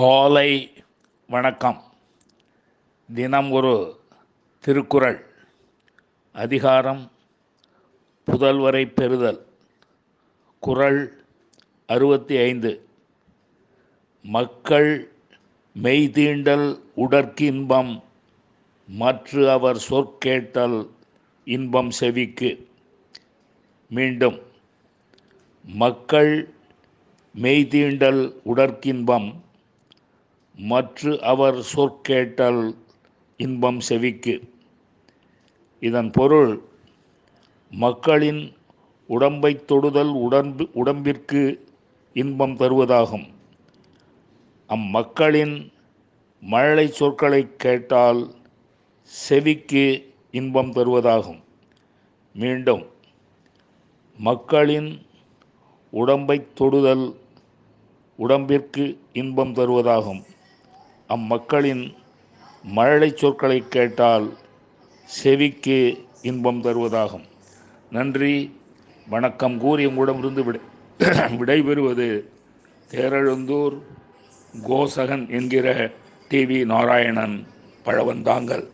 காலை வணக்கம். தினம் ஒரு திருக்குறள். அதிகாரம் புதல்வரை பெறுதல். குறள் அறுபத்தி ஐந்து மக்கள் மெய்தீண்டல் உடற்கின்பம் மற்று அவர் சொற்கேட்டல் இன்பம் செவிக்கு. மீண்டும் மக்கள் மெய்தீண்டல் உடற்கின்பம் மற்று அவர் சொற்கேட்டல் இன்பம் செவிக்கு. இதன் பொருள் மக்களின் உடம்பை தொடுதல் உடம்பு உடம்பிற்கு இன்பம் தருவதாகும். அம்மக்களின் மழலை சொற்களை கேட்டால் செவிக்கு இன்பம் தருவதாகும். மீண்டும் மக்களின் உடம்பை தொடுதல் உடம்பிற்கு இன்பம் தருவதாகும். அம்மக்களின் மழலை சொற்களை கேட்டால் செவிக்கு இன்பம் தருவதாகும். நன்றி. வணக்கம் கூறி உங்களிடமிருந்து விடை விடைபெறுவது தேரழுந்தூர் கோசகன் என்கிற டிவி நாராயணன் பழவந்தாங்கல்.